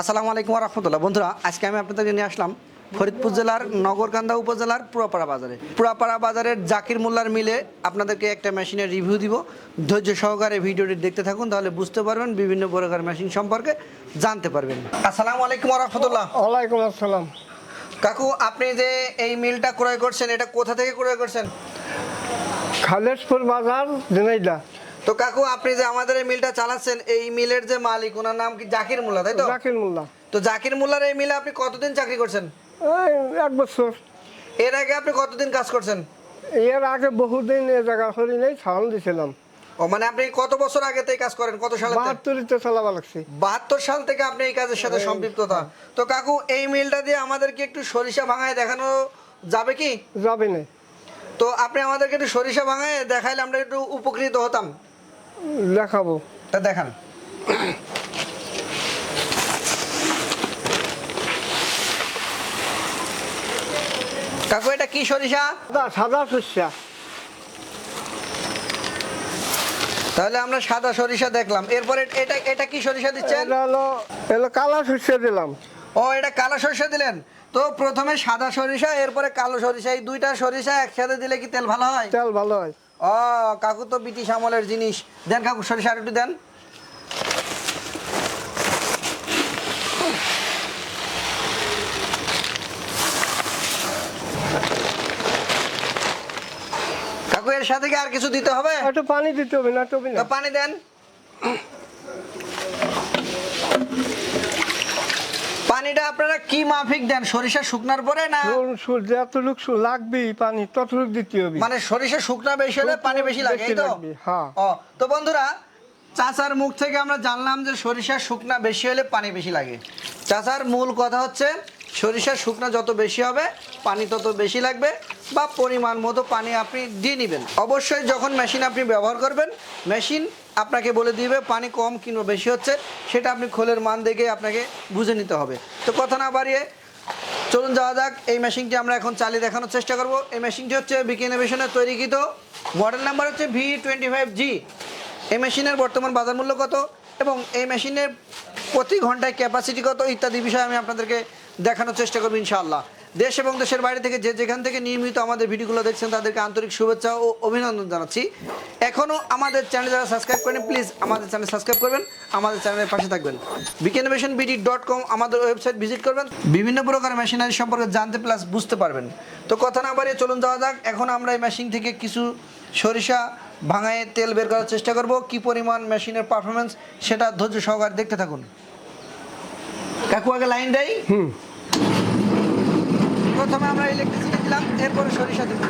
আসসালামু আলাইকুম রহমতুল্লাহ। বন্ধুরা আজকে আমি আপনাদেরকে নিয়ে আসলাম ফরিদপুর জেলার নগরকান্দা উপজেলার পুরাপাড়া বাজারে। পুরাপাড়া বাজারের জাকির মোল্লার মিলে আপনাদেরকে একটা মেশিনের রিভিউ দিব। ধৈর্য সহকারে ভিডিওটি দেখতে থাকুন তাহলে বুঝতে পারবেন বিভিন্ন প্রকার মেশিন সম্পর্কে জানতে পারবেন। আসসালামু আলাইকুম রহমতুল্লাহ। ওয়ালাইকুম আসসালাম। কাকু আপনি যে এই মিলটা ক্রয় করছেন এটা কোথা থেকে ক্রয় করছেন? খালেশপুর বাজার ঝিনাইদা তো কাকু আপনি যে আমাদের এই মিলটা চালাচ্ছেন এই মিলের যে মালিক ওনার নাম কি জাকির মোল্লা তাই তো? জাকির মোল্লা। তো জাকির মোল্লার এই মিলে আপনি কতদিন চাকরি করছেন? এই এক বছর। এর আগে আপনি কতদিন কাজ করছেন? এর আগে বহুদিন এ জায়গা হরি নেই ছাউন দিছিলাম। ও মানে আপনি কত বছর আগে থেকে কাজ করেন? কত সালে বাহাত্তরিতে চালাবা লাগছে। বাহাত্তর সাল থেকে আপনি এই কাজের সাথে সম্পৃক্ততা। তো কাকু এই মিলটা দিয়ে আমাদেরকে একটু সরিষা ভাঙায় দেখানো যাবে কি? যাবে না তো আপনি আমাদেরকে একটু সরিষা ভাঙায় দেখাইলে আমরা একটু উপকৃত হতাম। দেখাবো। তা দেখান। কাকু এটা কি সরিষা? সাদা সাদা শস্যা তাহলে আমরা সাদা সরিষা দেখলাম। এরপরে এটা এটা কি সরিষা দিচ্ছেন? হলো এলো কালা শস্যা দিলাম। ও এটা কালো সরিষা দিলেন। তো প্রথমে সাদা সরিষা এরপরে কালো সরিষা এই দুইটা সরিষা একসাথে দিলে কি তেল ভালো হয়? তেল ভালো হয়। ও কাকু তো ব্রিটিশ আমলের জিনিস। দেন কাকু সরিষা একটু দেন। কাকু এর সাথে কি আর কিছু দিতে হবে? একটু পানি দিতে হবে না তবে না পানি দেন। পানিটা আপনারা কি মাফিক দেন? সরিষা শুকনার পরে না? যতটুক লাগবেই পানি ততটুক দিতে হবে। মানে সরিষা শুকনা বেশি হলে পানি বেশি লাগে তো? লাগবে, হ্যাঁ। তো বন্ধুরা চাচার মুখ থেকে আমরা জানলাম যে সরিষা শুকনা বেশি হলে পানি বেশি লাগে। চাচার মূল কথা হচ্ছে সরিষার শুকনা যত বেশি হবে, পানি তত বেশি লাগবে বা পরিমাণ মতো পানি আপনি দিয়ে নেবেন। অবশ্যই যখন মেশিন আপনি ব্যবহার করবেন মেশিন আপনাকে বলে দিবে পানি কম কিংবা বেশি হচ্ছে, সেটা আপনি খোলের মান দেখে আপনাকে বুঝে নিতে হবে। তো কথা না বাড়িয়ে চলুন যাওয়া যাক, এই মেশিনটি আমরা এখন চালিয়ে দেখানোর চেষ্টা করব। এই মেশিনটি হচ্ছে বিকে ইনোভেশনের তৈরিকৃত মডেল নাম্বার হচ্ছে ভি টোয়েন্টি ফাইভ জি এই মেশিনের বর্তমান বাজার মূল্য কত? এবং এই মেশিনের প্রতি ঘন্টায় ক্যাপাসিটি কত ইত্যাদি বিষয়ে আমি আপনাদেরকে দেখানোর চেষ্টা করব ইনশাআল্লাহ। দেশ এবং দেশের বাইরে থেকে যে যেখান থেকে নিয়মিত আমাদের ভিডিওগুলো দেখছেন, তাদেরকে আন্তরিক শুভেচ্ছা ও অভিনন্দন জানাচ্ছি। এখনও আমাদের চ্যানেল যারা সাবস্ক্রাইব করেন প্লিজ আমাদের চ্যানেল সাবস্ক্রাইব করবেন, আমাদের চ্যানেলের পাশে থাকবেন। বিকেনভেশন বিডি ডট কম আমাদের ওয়েবসাইট ভিজিট করবেন। বিভিন্ন প্রকার মেশিনারি সম্পর্কে জানতে প্লাস বুঝতে পারবেন। তো কথা না বাড়িয়ে চলুন যাওয়া যাক। এখন আমরা এই মেশিন থেকে কিছু সরিষা ভাঙায় তেল বের করার চেষ্টা করব। কি পরিমাণ মেশিনের পারফরমেন্স সেটা ধৈর্য সহকারে দেখতে থাকুন। কাকু আগে লাইন দেয়। হুম। প্রথমে আমরা ইলেকট্রিসিটি দিলাম এরপরে সরিষা দেব।